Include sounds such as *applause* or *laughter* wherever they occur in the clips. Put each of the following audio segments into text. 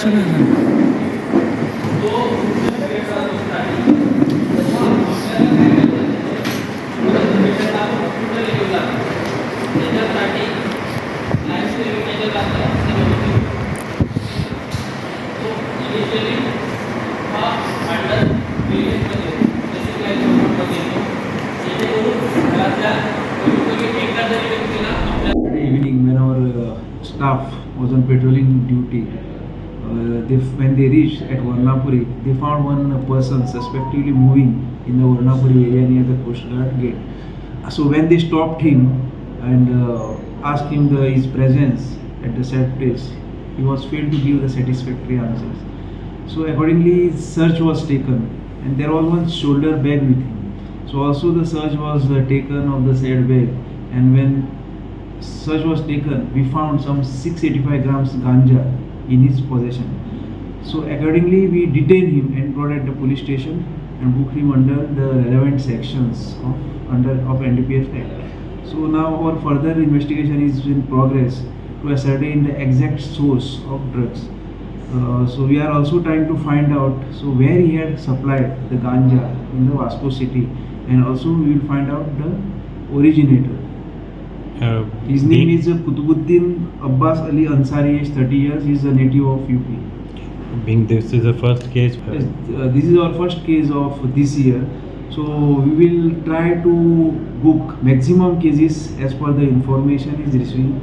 काम करत when they reached at Varnapuri, they found one person suspectively moving in the Varnapuri area near the Coast Guard gate. So when they stopped him and uh, asked him the, his presence at the said place, he was failed to give the satisfactory answers. So accordingly, search was taken, and there was one shoulder bag with him. So also the search was uh, taken of the said bag, and when search was taken, we found some 685 grams ganja in his possession. So accordingly, we detained him and brought at the police station and booked him under the relevant sections of under of NDPS Act. So now our further investigation is in progress to ascertain the exact source of drugs. Uh, so we are also trying to find out so where he had supplied the ganja in the Vasco city, and also we will find out the originator. Uh, His name is Kutubuddin Abbas Ali Ansari, age 30 years. He is a native of UP. Being this is the first case. uh, Yes, uh, this is our first case of this year. So we will try to book maximum cases as per the information is received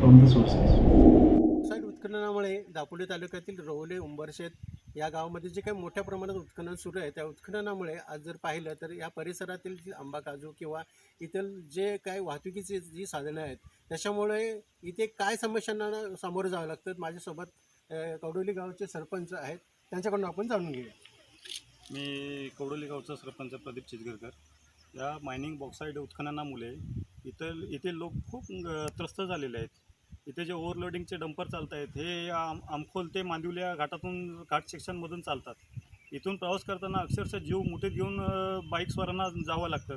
from the sources. Side उत्खननामुळे Dapoli तालुक्यातील रवले उंबरशेत या गावामध्ये जे काही मोठ्या प्रमाणात उत्खनन सुरू आहे त्या उत्खननामुळे आज जर पाहिलं तर या परिसरातील जी आंबा काजू किंवा इतर जे काय वाहतुकीची जी साधनं आहेत त्याच्यामुळे इथे काय समस्यांना सामोरं जावं लागतं माझ्यासोबत कवडोली गावचे सरपंच आहेत. त्यांच्याकडून आपण जाणून घेऊया. मी कवडोली गावचा सरपंच प्रदीप चिचगरकर या मायनिंग बॉक्साईड उत्खननामुळे इथं इथे लोक खूप त्रस्त झालेले आहेत. इथे जे ओव्हरलोडिंगचे डंपर चालत आहेत हे आम आमखोल ते मांदिवल्या घाटातून घाट सेक्शनमधून चालतात. इथून प्रवास करताना अक्षरशः जीव मुठीत घेऊन अ, बाईक्सवरांना जावं लागतं.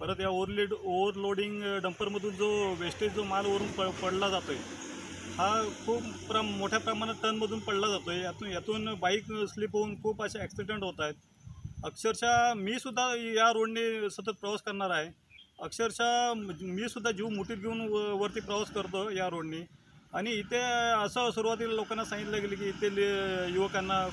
परत या ओव्हरलेड ओव्हरलोडिंग डंपरमधून जो वेस्टेज जो माल वरून प पडला जातो आहे हा खूप प्रम मोठ्या प्रमाणात टर्नमधून पडला जातो आहे यातून यातून बाईक स्लिप होऊन खूप असे ॲक्सिडेंट होत आहेत. अक्षरशः मी सुद्धा या रोडने सतत प्रवास करणार आहे. अक्षरशः मीसुद्धा जीव मुठीत घेऊन व- वरती प्रवास करतो या रोडने आणि इथे असं सुरुवातीला लोकांना सांगितलं गेलं की इथे ले- युवकांना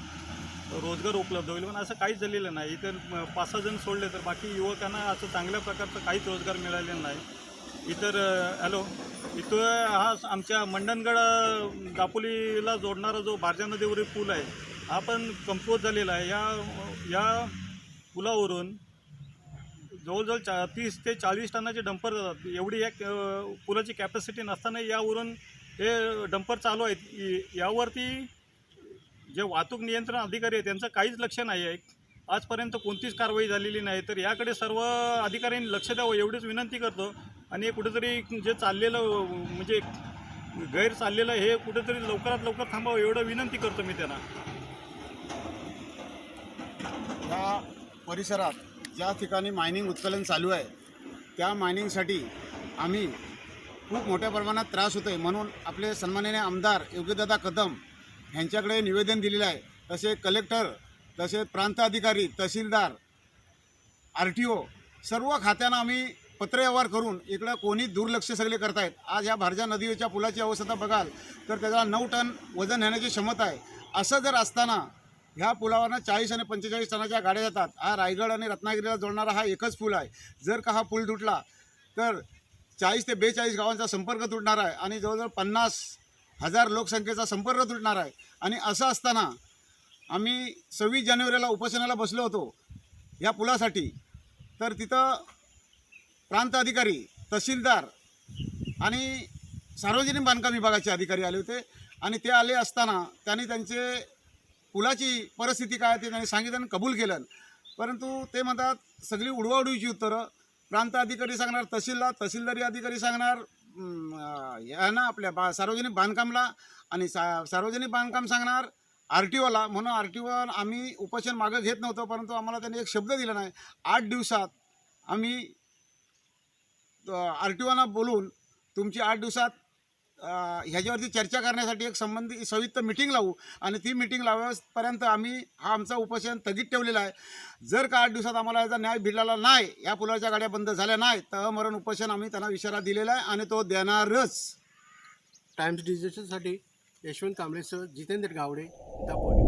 रोजगार उपलब्ध होईल. पण असं काहीच झालेलं नाही. इथे पाच सहा जण सोडले तर बाकी युवकांना असं चांगल्या प्रकारचं काहीच रोजगार मिळालेला नाही. इतर हॅलो. इथं हा आमच्या मंडणगड दापोलीला जोडणारा जो भारजा नदीवरील पूल आहे हा पण कमकुवत झालेला आहे. या या पुलावरून जवळजवळ चा तीस ते चाळीस टनाचे डंपर जातात. एवढी या पुलाची कॅपॅसिटी नसताना यावरून हे डंपर चालू आहेत. यावरती जे वाहतूक नियंत्रण अधिकारी आहेत त्यांचं काहीच लक्ष नाही आहे. आजपर्यंत कोणतीच कारवाई झालेली नाही. तर याकडे सर्व अधिकाऱ्यांनी लक्ष द्यावं एवढीच विनंती करतो. आणि कुठेतरी जे चाललेलं म्हणजे गैर चाललेलं हे कुठेतरी लवकरात लवकर थांबावं एवढं विनंती करतो मी त्यांना. या परिसरात ज्या ठिकाणी मायनिंग उत्खनन चालू आहे त्या मायनिंगसाठी आम्ही खूप मोठ्या प्रमाणात त्रास होतो आहे म्हणून आपले सन्माननीय आमदार योग्यदादा कदम यांच्याकडे निवेदन दिलेलं आहे. तसे कलेक्टर तसे प्रांत अधिकारी तहसीलदार आर टी ओ सर्व खात्यांना आम्ही पत्रव्यवहार करून इकडं कोणी दुर्लक्ष सगळे करतायत. आज या भारजा नदीच्या पुलाची अवस्था बघाल तर त्याला नऊ टन वजन नेण्याची क्षमता आहे. असं जर असताना ह्या पुलावरनं चाळीस आणि पंचेचाळीस टनाच्या गाड्या जातात. हा रायगड आणि रत्नागिरीला जोडणारा हा एकच पूल आहे. जर का हा पूल तुटला तर चाळीस ते बेचाळीस गावांचा संपर्क तुटणार आहे आणि जवळजवळ पन्नास हजार लोकसंख्येचा संपर्क तुटणार आहे. आणि असं असताना आम्ही सव्वीस जानेवारीला उपोषणाला बसलो होतो या पुलासाठी. तर तिथं प्रांत अधिकारी तहसीलदार आणि सार्वजनिक बांधकाम विभागाचे अधिकारी आले होते. आणि ते आले असताना त्यांनी त्यांचे पुलाची परिस्थिती काय ते त्यांनी सांगितलं आणि कबूल केलं. परंतु ते म्हणतात सगळी उडवाउडवीची उत्तरं. प्रांत अधिकारी सांगणार तहसीलला तहसीलदारी अधिकारी सांगणार यांना आपल्या बा सार्वजनिक बांधकामला आणि सा सार्वजनिक बांधकाम सांगणार आर टी ओला म्हणून आर टी ओला आम्ही उपोषण मागं घेत नव्हतो परंतु आम्हाला त्यांनी एक शब्द दिला नाही. आठ दिवसात आम्ही आर टी ओना बोलून तुमची आठ दिवसात ह्याच्यावरती चर्चा करण्यासाठी एक संबंधित संयुक्त मिटिंग लावू आणि ती मिटिंग लावपर्यंत आम्ही हा आमचा उपोषण स्थगित ठेवलेला आहे. जर का आठ दिवसात आम्हाला याचा न्याय भिडलेला नाही या पुलाच्या गाड्या बंद झाल्या नाही तर मरण उपोषण आम्ही त्यांना इशारा दिलेला आहे आणि तो देणारच. टाइम्स डिजिशनसाठी यशवंत कांबळेसह जितेंद्र गावडे दापोली.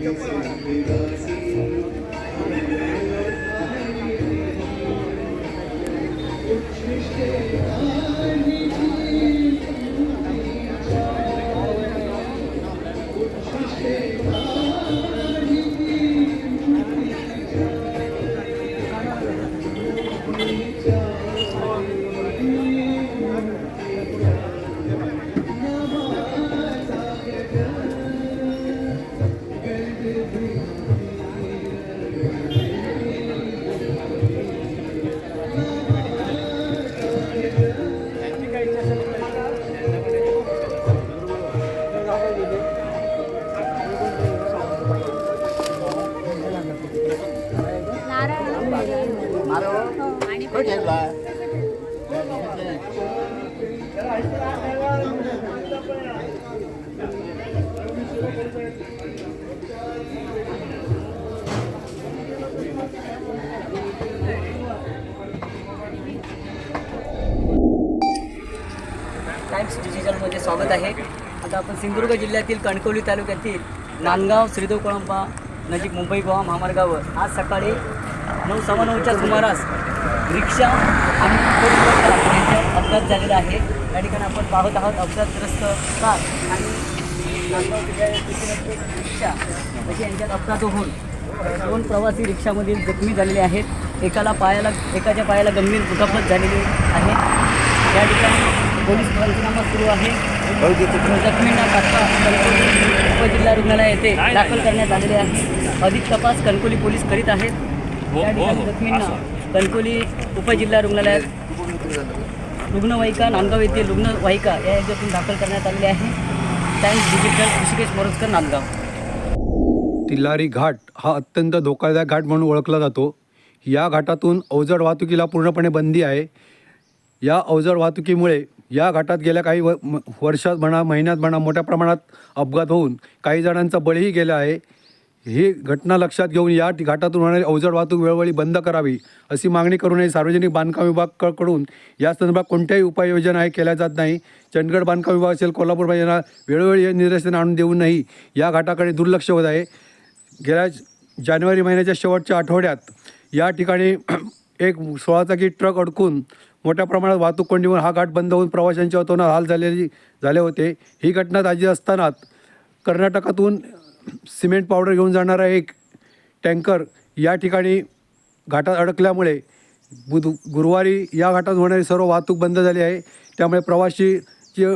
你是美丽 आपण सिंधुदुर्ग जिल्ह्यातील कणकवली तालुक्यातील नांदगाव श्रीदेव कोळंबा नजीक मुंबई गोवा महामार्गावर आज सकाळी नऊ सव्वा नऊच्या सुमारास रिक्षा आणि अपघात झालेला आहे. या ठिकाणी आपण पाहत आहोत अपघातग्रस्त कार आणि नांदगाव रिक्षा अशी यांच्यात अपघात होऊन दोन प्रवासी रिक्षामधील जखमी झालेले आहेत. एकाला पायाला एकाच्या पायाला गंभीर दुखापत झालेली आहे. या ठिकाणी पोलीस पंचनामा सुरू आहे. जखमींना तात्काळ कणकवली उपजिल्हा रुग्णालय येथे दाखल करण्यात आलेले आहे. अधिक तपास कणकोली पोलीस करीत आहेत. या ठिकाणी जखमींना कणकोली उपजिल्हा रुग्णालयात रुग्णवाहिका नांदगाव येथील रुग्णवाहिका या याच्यातून दाखल करण्यात आलेली आहे. Times digital Rishikesh Morajkar Nandgaon. Tillari Ghat हा अत्यंत धोकादायक घाट म्हणून ओळखला जातो. या घाटातून अवजड वाहतुकीला पूर्णपणे बंदी आहे. या अवजड वाहतुकीमुळे या घाटात गेल्या काही व वर्षात म्हणा महिन्यात म्हणा मोठ्या प्रमाणात अपघात होऊन काही जणांचा बळीही गेला आहे. ही घटना लक्षात घेऊन या घाटातून होणारी अवजड वाहतूक वेळोवेळी बंद करावी अशी मागणी करूनही सार्वजनिक बांधकाम विभागाकडून या संदर्भात कोणत्याही उपाययोजना आहे केल्या जात नाही. चंदगड बांधकाम विभाग असेल कोल्हापूर यांना वेळोवेळी हे निदर्शन आणून देऊनही या घाटाकडे दुर्लक्ष होत आहे. गेल्या जानेवारी महिन्याच्या शेवटच्या आठवड्यात या ठिकाणी *clears throat* एक सोळाचाकी ट्रक अडकून मोठ्या प्रमाणात वाहतूक कोंडीवर हा घाट बंद होऊन प्रवाशांच्या अतोनात हाल झालेली झाले होते. ही घटना ताजी असतानाच कर्नाटकातून सिमेंट पावडर घेऊन जाणारा एक टँकर या ठिकाणी घाटात अडकल्यामुळे बुध गुरुवारी या घाटात होणारी सर्व वाहतूक बंद झाली आहे. त्यामुळे प्रवासी जे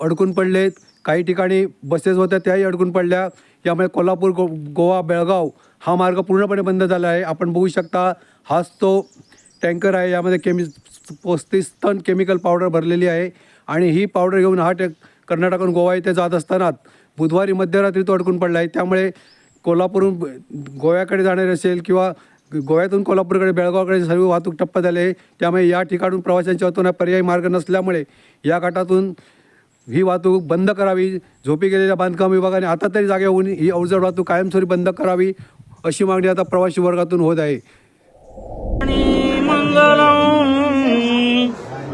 अडकून पडलेत काही ठिकाणी बसेस होत्या त्याही अडकून पडल्या. यामुळे कोल्हापूर गो गोवा बेळगाव हा मार्ग पूर्णपणे बंद झाला आहे. आपण बघू शकता हाच तो टँकर आहे. यामध्ये केमि पस्तीस टन केमिकल पावडर भरलेली आहे. आणि ही पावडर घेऊन हा टेक कर्नाटकहून गोवा येथे जात असताना बुधवारी मध्यरात्री तो अडकून पडला आहे. त्यामुळे कोल्हापूरहून गोव्याकडे जाणारे असेल किंवा गोव्यातून कोल्हापूरकडे बेळगावकडे सर्व वाहतूक ठप्प झाले आहे. त्यामुळे या ठिकाणून प्रवाशांच्या वतून पर्यायी मार्ग नसल्यामुळे या घाटातून ही वाहतूक बंद करावी झोपी गेलेल्या बांधकाम विभागाने आता तरी जागे होऊन ही अवजड वाहतूक कायमस्वरूपी बंद करावी अशी मागणी आता प्रवासी वर्गातून होत आहे.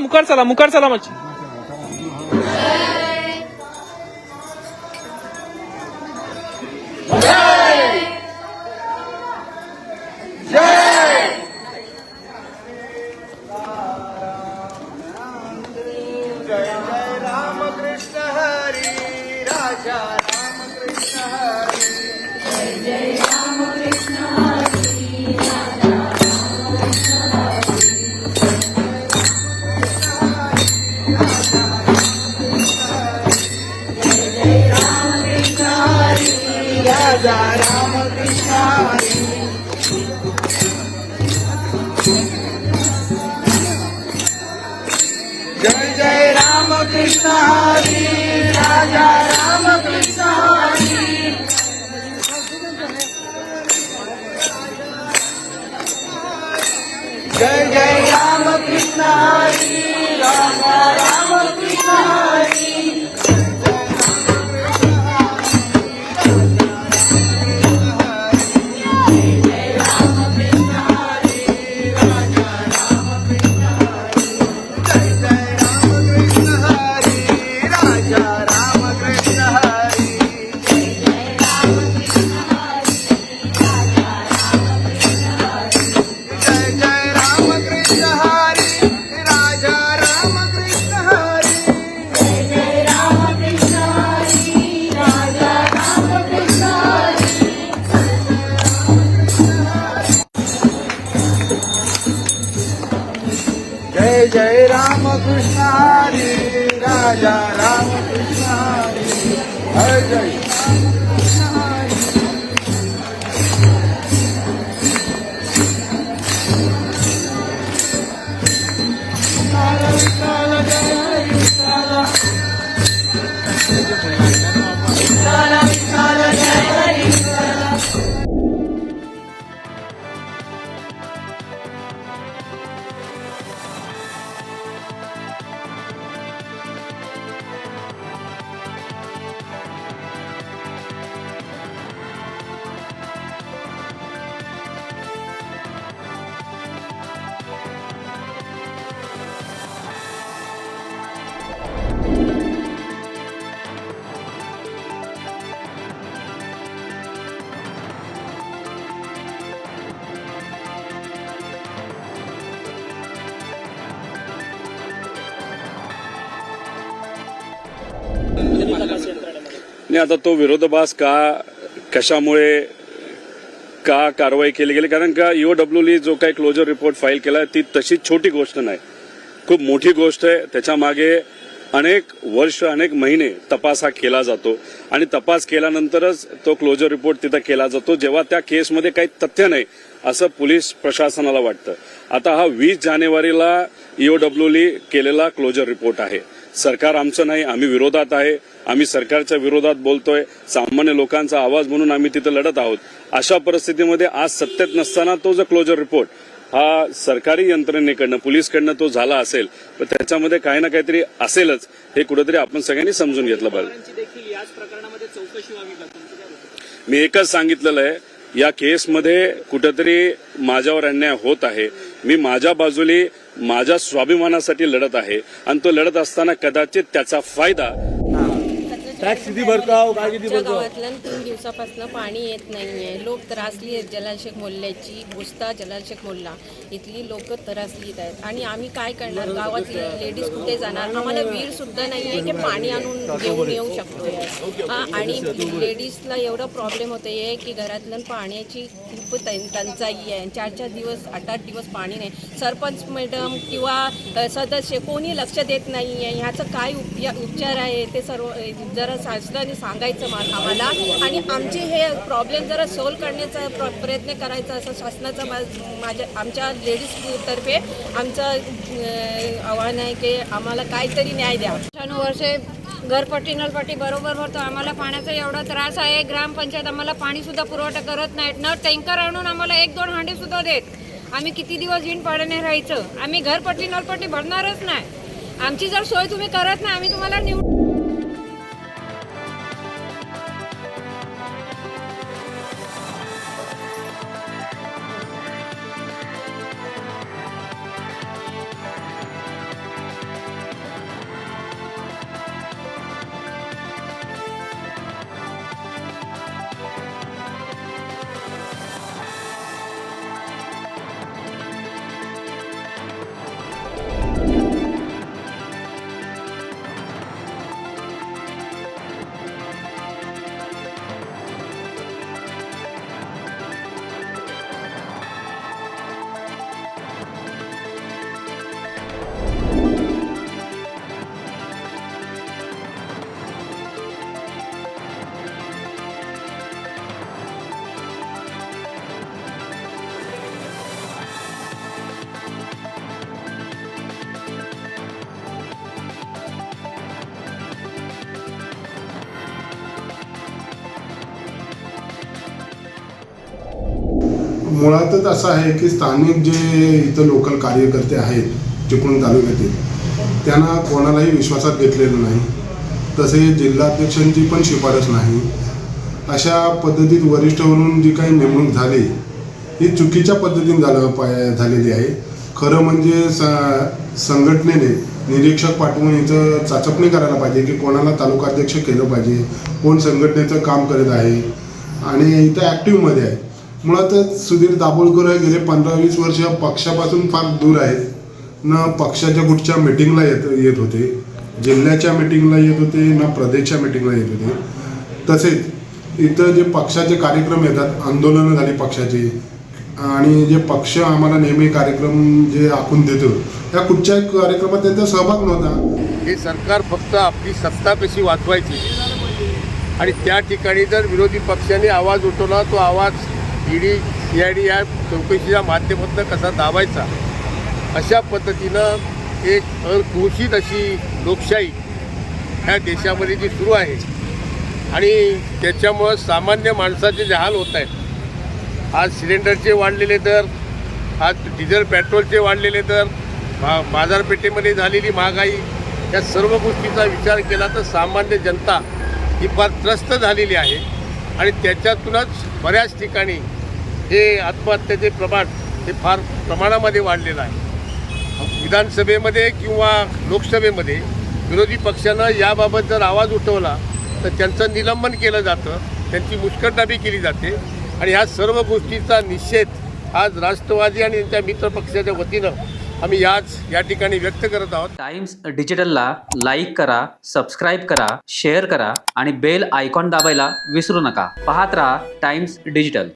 मुकार चला मुकार चला मच्छी રાજા રામ કૃષ્ણ હરે જય आता तो विरोधाभास का कशामुळे का कारवाई केली गेली? कारण का ईओडब्ल्यूली जो काही क्लोजर रिपोर्ट फाईल केला ती तशी छोटी गोष्ट नाही. खूप मोठी गोष्ट आहे. त्याच्यामागे अनेक वर्ष अनेक महिने तपास हा केला जातो. आणि तपास केल्यानंतरच तो क्लोजर रिपोर्ट तिथं केला जातो. जेव्हा त्या केसमध्ये काही तथ्य नाही असं पोलीस प्रशासनाला वाटतं. आता हा वीस जानेवारीला ईओडब्ल्यूली केलेला क्लोजर रिपोर्ट आहे. सरकार आमचं नाही आम्ही विरोधात आहे. आम्ही सरकारच्या विरोधात बोलतोय. सामान्य लोकांचा आवाज म्हणून आम्ही तिथं लढत आहोत. अशा परिस्थितीमध्ये आज सत्तेत नसताना तो जो क्लोजर रिपोर्ट हा सरकारी यंत्रणेकडनं पोलीसकडनं तो झाला असेल तर त्याच्यामध्ये काही ना काहीतरी असेलच हे कुठेतरी आपण सगळ्यांनी समजून घेतलं पाहिजे? मी एकच सांगितलेलं आहे या केसमध्ये कुठेतरी माझ्यावर अन्याय होत आहे. मी माझ्या बाजूली माझ्या स्वाभिमानासाठी लढत आहे. आणि तो लढत असताना कदाचित त्याचा फायदा टॅक्स किती भरतो काय किती आमच्या गावातल्या तीन दिवसापासून पाणी येत नाहीये. लोक त्रासली आहेत जलाल शेख मोल्ल्याची बुस्ता जलाल शेख मोल्ला. इथली लोक त्रासलीत आहेत. आणि आम्ही काय करणार? गावातले लेडीज कुठे जाणार? आम्हाला वीर सुद्धा नाहीये की पाणी आणून घेऊन येऊ शकतो हा, आणि लेडीजला एवढा प्रॉब्लेम होते आहे की घरातल्या पाण्याची खूप टं- टंचाई आहे. चार चार दिवस आठ आठ दिवस पाणी नाही. सरपंच मॅडम किंवा अ, सदस्य कोणी लक्ष देत नाही आहे ह्याचं काय उपया उपचार आहे? ते सर्व अ, जरा शासनाने सांगायचं मा- आम्हाला. आणि आमचे हे प्रॉब्लेम जरा सॉल्व करण्याचा प्र- प्रयत्न करायचा असं शासनाचा मा- माझ्या आमच्या लेडीजतर्फे आमचं आव्हान आहे की आम्हाला काहीतरी न्याय द्या. वर्षे घरपट्टी नलपट्टी बरोबर भरतो. आम्हाला पाण्याचा एवढा त्रास आहे. ग्रामपंचायत आम्हाला पाणीसुद्धा पुरवठा करत नाहीत. न टँकर आणून आम्हाला एक दोन हांडे सुद्धा देत. आम्ही किती दिवस विण पाण्याने राहायचं? आम्ही घरपट्टी नलपट्टी भरणारच नाही. आमची जर सोय तुम्ही करत नाही आम्ही तुम्हाला निवड मुळातच असं आहे की स्थानिक जे इथं लोकल कार्यकर्ते आहेत चिपळूण तालुक्यातील त्यांना कोणालाही विश्वासात घेतलेलं नाही. तसे जिल्हाध्यक्षांची पण शिफारस नाही. अशा पद्धतीत वरिष्ठवरून जी काही नेमणूक झाली ही चुकीच्या पद्धतीने झालं पाय झालेली आहे. खरं म्हणजे स संघटनेने निरीक्षक पाठवून याचं चाचपणी करायला पाहिजे की कोणाला तालुकाध्यक्ष केलं पाहिजे कोण संघटनेचं काम करत आहे. आणि इथं ॲक्टिव्हमध्ये आहे. मुळातच सुधीर दाभोळकर हे गेले पंधरा वीस वर्ष पक्षापासून फार दूर आहेत. न पक्षाच्या कुठच्या मिटिंगला येत येत होते जिल्ह्याच्या मिटिंगला येत होते ना प्रदेशच्या मिटिंगला येत होते. तसेच इथं जे पक्षाचे कार्यक्रम येतात आंदोलनं झाली पक्षाची आणि जे पक्ष आम्हाला नेहमी कार्यक्रम जे आखून देतो या कुठच्याही कार्यक्रमात त्यांचा सहभाग नव्हता. हे सरकार फक्त आपली सत्ता कशी वाचवायची? आणि त्या ठिकाणी जर विरोधी पक्षाने आवाज उठवला तो आवाज ईडी सी आय डी या चौकशीच्या माध्यमातून कसा दाबायचा? अशा पद्धतीनं एक अघोषित अशी लोकशाही ह्या देशामध्ये जी सुरू आहे आणि त्याच्यामुळं सामान्य माणसाचे जे हाल होत आहेत आज सिलेंडरचे वाढलेले दर आज डिझेल पेट्रोलचे वाढलेले दर बा बाजारपेठेमध्ये झालेली महागाई या सर्व गोष्टीचा विचार केला तर सामान्य जनता ही फार त्रस्त झालेली आहे. आणि त्याच्यातूनच बऱ्याच ठिकाणी हे आत्महत्येचे प्रमाण हे फार प्रमाणामध्ये वाढलेलं आहे. विधानसभेमध्ये किंवा लोकसभेमध्ये विरोधी पक्षानं याबाबत जर आवाज उठवला तर त्यांचं निलंबन केलं जातं त्यांची मुस्कटदाबी केली जाते आणि ह्या सर्व गोष्टीचा निषेध आज राष्ट्रवादी आणि त्यांच्या मित्रपक्षाच्या वतीनं आम्ही याच या ठिकाणी व्यक्त करत आहोत. टाइम्स डिजिटलला लाईक करा सबस्क्राईब करा शेअर करा आणि बेल आयकॉन दाबायला विसरू नका. पाहत राहा टाइम्स डिजिटल.